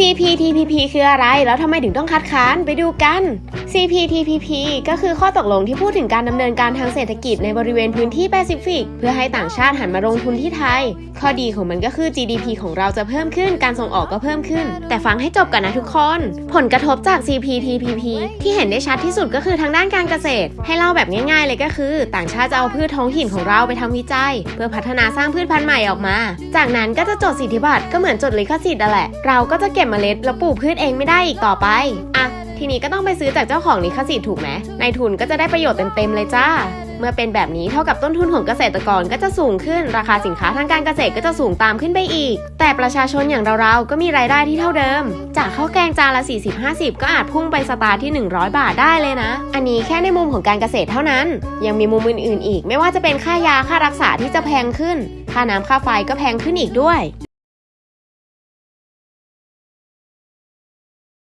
CPTPP คืออะไร แล้วทำไมถึงต้องคัดค้าน ไปดูกัน CPTPP ก็คือข้อตกลงที่พูดถึงการดำเนินการทางเศรษฐกิจในบริเวณพื้นที่แปซิฟิก เพื่อให้ต่างชาติหันมาลงทุนที่ไทย ข้อดีของมันก็คือ GDP ของเราจะเพิ่มขึ้น การส่งออกก็เพิ่มขึ้น แต่ฟังให้จบกันนะทุกคน ผลกระทบจาก CPTPP ที่เห็นได้ชัดที่สุดก็คือทางด้านการเกษตร ให้เล่าแบบง่าย ๆ เลยก็คือ ต่างชาติจะเอาพืชท้องถิ่นของเราไปทำวิจัย เพื่อพัฒนาสร้างพืชพันธุ์ใหม่ออกมา จากนั้นก็จะจดสิทธิบัตรก็เหมือนจดลิขสิทธิ์อะแหละ เราก็จะเก็บเมล็ดแล้วปลูกพืชเองไม่ได้อีกต่อไป อะ ทีนี้ก็ต้องไปซื้อจากเจ้าของลิขสิทธิ์ถูกไหมนายทุนก็จะได้ประโยชน์เต็มๆเลยจ้า เมื่อเป็นแบบนี้เท่ากับต้นทุนของเกษตรกรก็จะสูงขึ้น ราคาสินค้าทางการเกษตรก็จะสูงตามขึ้นไปอีก แต่ประชาชนอย่างเราๆก็มีรายได้ที่เท่าเดิม จากข้าวแกงจานละ 40-50 ก็อาจพุ่งไปสตาร์ทที่ 100 บาทได้เลยนะ อันนี้แค่ในมุมของการเกษตรเท่านั้น ยังมีมุมอื่นๆอีก ไม่ว่าจะเป็นค่ายาค่ารักษาที่จะแพงขึ้น ค่าน้ำค่าไฟก็แพงขึ้นอีกด้วย